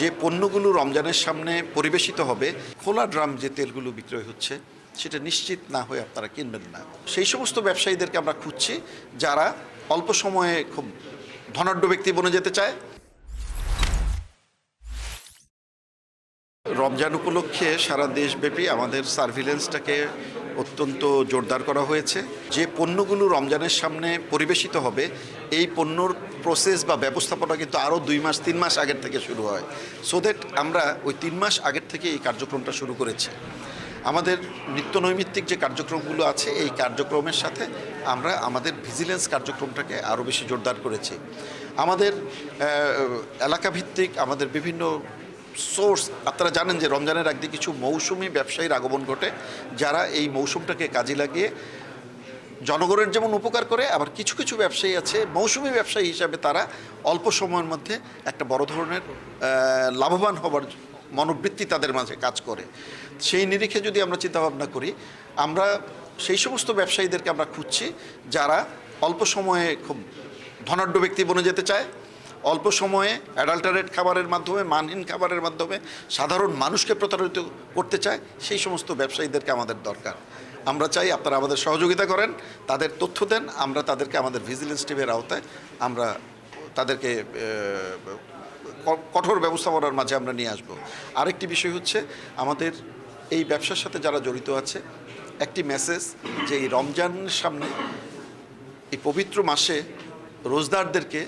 যে পণ্যগুলো রমজানের সামনে পরিবেশিত হবে, খোলা ড্রাম যে তেলগুলো বিক্রয় হচ্ছে, সেটা নিশ্চিত না হয়ে আপনারা কিনবেন না। সেই সমস্ত ব্যবসায়ীদেরকে আমরা খুঁজছি যারা অল্প সময়ে খুব ধনাঢ্য ব্যক্তি বনে যেতে চায়। রমজান উপলক্ষে সারা দেশব্যাপী আমাদের সার্ভিলেন্সটাকে অত্যন্ত জোরদার করা হয়েছে। যে পণ্যগুলো রমজানের সামনে পরিবেশিত হবে, এই পণ্যর প্রসেস বা ব্যবস্থাপনা কিন্তু আরও দুই মাস, তিন মাস আগের থেকে শুরু হয়। সো দ্যাট আমরা ওই তিন মাস আগের থেকে এই কার্যক্রমটা শুরু করেছি। আমাদের নিত্য নৈমিত্তিক যে কার্যক্রমগুলো আছে, এই কার্যক্রমের সাথে আমরা আমাদের ভিজিলেন্স কার্যক্রমটাকে আরও বেশি জোরদার করেছি। আমাদের এলাকাভিত্তিক আমাদের বিভিন্ন সোর্স, আপনারা জানেন যে রমজানের একদিকে কিছু মৌসুমি ব্যবসায়ীর আগমন ঘটে, যারা এই মৌসুমটাকে কাজে লাগিয়ে জনগণের যেমন উপকার করে, আবার কিছু কিছু ব্যবসায়ী আছে, মৌসুমি ব্যবসায়ী হিসাবে তারা অল্প সময়ের মধ্যে একটা বড় ধরনের লাভবান হবার মনোবৃত্তি তাদের মাঝে কাজ করে। সেই নিরিখে যদি আমরা চিন্তাভাবনা করি, আমরা সেই সমস্ত ব্যবসায়ীদেরকে আমরা খুঁজছি যারা অল্প সময়ে খুব ধনাঢ্য ব্যক্তি বনে যেতে চায় অল্প সময়ে অ্যাডাল্টারেট খাবারের মাধ্যমে, মানহীন খাবারের মাধ্যমে সাধারণ মানুষকে প্রতারিত করতে চায়, সেই সমস্ত ব্যবসায়ীদেরকে আমাদের দরকার। আমরা চাই আপনারা আমাদের সহযোগিতা করেন, তাদের তথ্য দেন, আমরা তাদেরকে আমাদের ভিজিলেন্স টিমের আওতায় আমরা তাদেরকে কঠোর ব্যবস্থাপনার মাঝে আমরা নিয়ে আসব। আরেকটি বিষয় হচ্ছে আমাদের এই ব্যবসার সাথে যারা জড়িত আছে, একটি মেসেজ যে এই রমজানের সামনে এই পবিত্র মাসে রোজদারদেরকে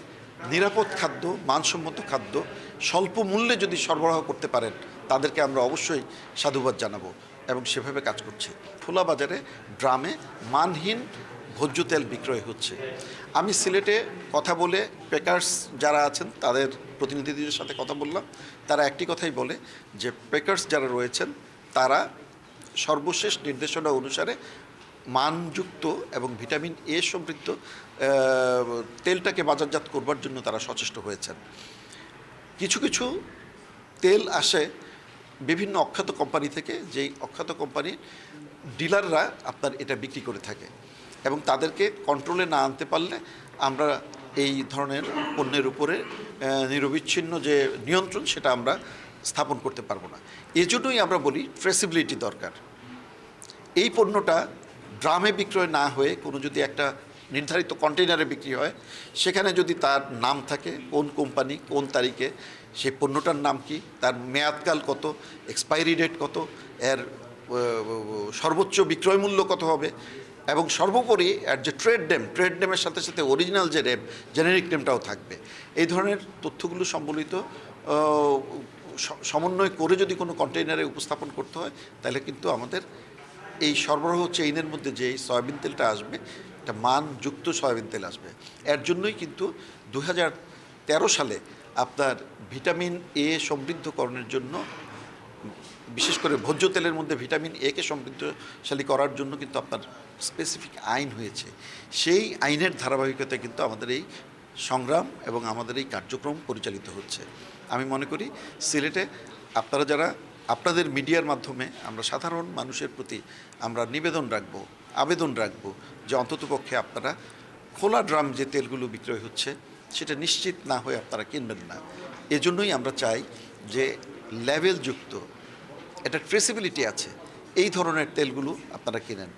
নিরাপদ খাদ্য, মানসম্মত খাদ্য, স্বল্প মূল্যে যদি সরবরাহ করতে পারেন, তাদেরকে আমরা অবশ্যই সাধুবাদ জানাব এবং সেভাবে কাজ করছি। খোলা বাজারে ড্রামে মানহীন ভোজ্য তেল বিক্রয় হচ্ছে। আমি সিলেটে কথা বলে পেকার্স যারা আছেন, তাদের প্রতিনিধিদের সাথে কথা বললাম। তারা একটি কথাই বলে যে, পেকার্স যারা রয়েছেন, তারা সর্বশেষ নির্দেশনা অনুসারে মানযুক্ত এবং ভিটামিন এ সমৃদ্ধ তেলটাকে বাজারজাত করবার জন্য তারা সচেষ্ট হয়েছেন। কিছু কিছু তেল আসে বিভিন্ন অখ্যাত কোম্পানি থেকে, যেই অখ্যাত কোম্পানির ডিলাররা আপনার এটা বিক্রি করে থাকে এবং তাদেরকে কন্ট্রোলে না আনতে পারলে আমরা এই ধরনের পণ্যের উপরে নিরবিচ্ছিন্ন যে নিয়ন্ত্রণ সেটা আমরা স্থাপন করতে পারব না। এজন্যই আমরা বলি ট্রেসিবিলিটি দরকার। এই পণ্যটা ড্রামে বিক্রয় না হয়ে কোনো যদি একটা নির্ধারিত কন্টেইনারে বিক্রি হয়, সেখানে যদি তার নাম থাকে, কোন কোম্পানি, কোন তারিখে সেই পণ্যটার নাম কি, তার মেয়াদকাল কত, এক্সপায়ারি ডেট কত, এর সর্বোচ্চ বিক্রয় মূল্য কত হবে, এবং সর্বোপরি এর যে ট্রেড নেম, ট্রেড নেমের সাথে সাথে অরিজিনাল যে নেম, জেনেরিক নেমটাও থাকবে। এই ধরনের তথ্যগুলো সম্বলিত সমন্বয় করে যদি কোনো কন্টেইনারে উপস্থাপন করতে হয়, তাহলে কিন্তু আমাদের এই সরবরাহ চেইনের মধ্যে যে সয়াবিন তেলটা আসবে একটা মানযুক্ত সয়াবিন তেল আসবে। এর জন্যই কিন্তু দু সালে আপনার ভিটামিন এ সমৃদ্ধকরণের জন্য, বিশেষ করে ভোজ্য তেলের মধ্যে ভিটামিন এ কে সমৃদ্ধশালী করার জন্য কিন্তু আপনার স্পেসিফিক আইন হয়েছে। সেই আইনের ধারাবাহিকতা কিন্তু আমাদের এই সংগ্রাম এবং আমাদের এই কার্যক্রম পরিচালিত হচ্ছে। আমি মনে করি সিলেটে আপনারা যারা আপনাদের মিডিয়ার মাধ্যমে আমরা সাধারণ মানুষের প্রতি আমরা নিবেদন রাখব, আবেদন রাখব যে অন্ততপক্ষে আপনারা খোলা ড্রাম যে তেলগুলো বিক্রয় হচ্ছে, সেটা নিশ্চিত না হয়ে আপনারা কিনবেন না। এজন্যই আমরা চাই যে লেভেলযুক্ত এটা ট্রেসিবিলিটি আছে, এই ধরনের তেলগুলো আপনারা কিনেন।